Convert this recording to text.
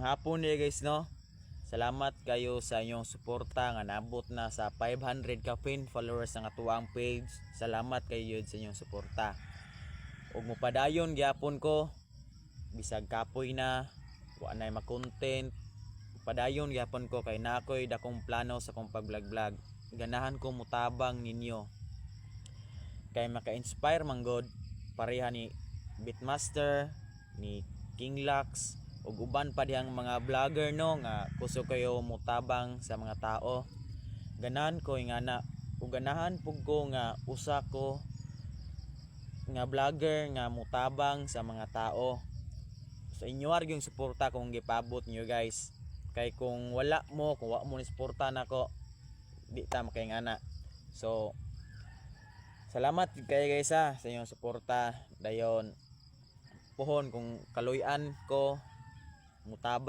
Hapon niya guys no. Salamat kayo sa inyong suporta nga nabot na sa 500 ka pin followers ng atuang page. Salamat kayo sa inyong suporta. Ug mopadayon gyapon ko bisag kapoy na wa na ma-content. Padayon gyapon ko kay nakoy dakong plano sa kong pag-vlog-vlog. Ganahan ko mutabang ninyo. Kay maka-inspire man god pareha ni Beatmaster, ni King Lux, ug uban pa diyang mga vlogger no nga kuso kayo mutabang sa mga tao. Ganahan ko nga na ug ganahan pug ko nga usa ko nga vlogger nga mutabang sa mga tao. Sa inyo ar yung suporta kung gipabot nyo guys. Kay kung wala mo, kung wala mo ni suporta nako, di ta makingana. So Salamat kay guys ha, sa inyong suporta. Dayon pohon kung kaluyan ko mutaba